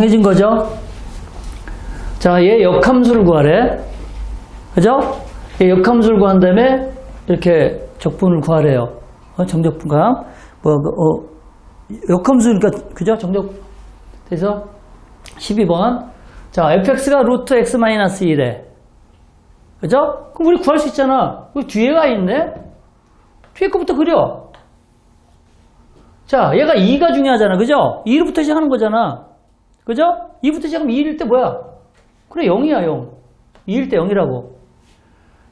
해진 거죠? 자, 얘 역함수를 구하래. 그죠? 얘 역함수를 구한 다음에 이렇게 적분을 구하래요. 어, 정적분감. 뭐, 그, 어, 역함수니까, 그죠? 정적. 그래서 12번. 자, fx가 루트 x 마이너스 1에. 그죠? 그럼 우리 구할 수 있잖아. 우리 뒤에가 있네? 뒤에 거부터 그려. 자, 얘가 2가 중요하잖아. 그죠? 2로부터 시작하는 거잖아. 그죠? 2부터 시작하면 2일 때 뭐야? 그래, 0이야, 0. 2일 때 0이라고.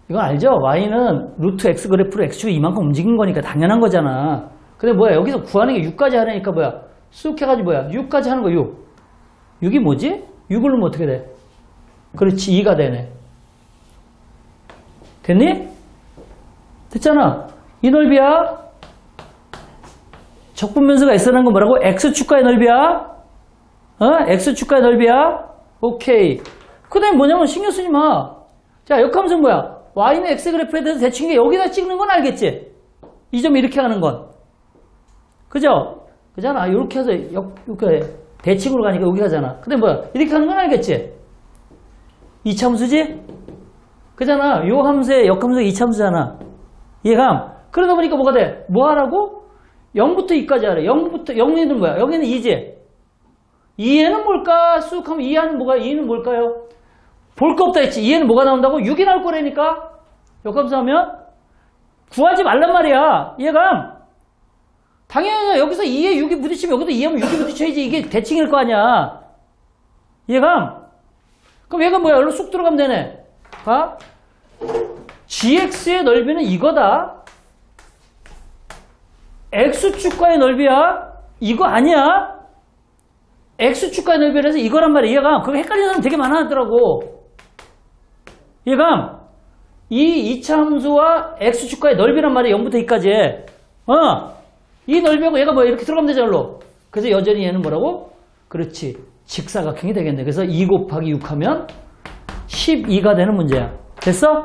이거 알죠? y는 루트 x 그래프로 x축이 이만큼 움직인 거니까 당연한 거잖아. 근데 뭐야? 여기서 구하는 게 6까지 하라니까 뭐야? 쑥 해가지고 뭐야? 6까지 하는 거 6. 6이 뭐지? 6을 넣으면 어떻게 돼? 그렇지, 2가 되네. 됐니? 됐잖아. 이 넓이야. 적분면수가 S라는 건 뭐라고? X축과의 넓이야. 어? X축과의 넓이야. 오케이. 그 다음에 뭐냐면 신경 쓰지 마. 자, 역함수는 뭐야? Y는 X 그래프에 대해서 대칭이 여기다 찍는 건 알겠지? 이 점 이렇게 하는 건. 그죠? 그잖아. 이렇게 해서 역, 이렇게 대칭으로 가니까 여기 가잖아. 근데 뭐야? 이렇게 하는 건 알겠지? 이차함수지? 그잖아. 요 함수의 역함수가 이차함수잖아. 이해감? 그러다 보니까 뭐가 돼? 뭐 하라고? 0부터 2까지 하래. 0부터, 0은 뭐야? 여기는 2지? 2에는 뭘까? 쑥 하면 2에는 뭐가, 2는 뭘까요? 볼 거 없다 했지. 2에는 뭐가 나온다고? 6이 나올 거라니까? 역함수 하면? 구하지 말란 말이야. 이해감? 당연히 여기서 2에 6이 부딪히면 여기도 2하면 6이 부딪혀야지. 이게 대칭일 거 아니야. 이해감? 그럼 얘가 뭐야? 여기로 쑥 들어가면 되네. 봐. gx의 넓이는 이거다. x축과의 넓이야? 이거 아니야? X축과의 넓이라서 이거란 말이야. 이해감? 그거 헷갈리는 사람 되게 많아하더라고. 이해감? 이 이차함수와 x축과의 넓이란 말이야. 0부터 2까지. 어? 이 넓이하고 얘가 뭐야? 이렇게 들어가면 되잖아, 일로. 그래서 여전히 얘는 뭐라고? 그렇지. 직사각형이 되겠네. 그래서 2 곱하기 6 하면 12가 되는 문제야. 됐어?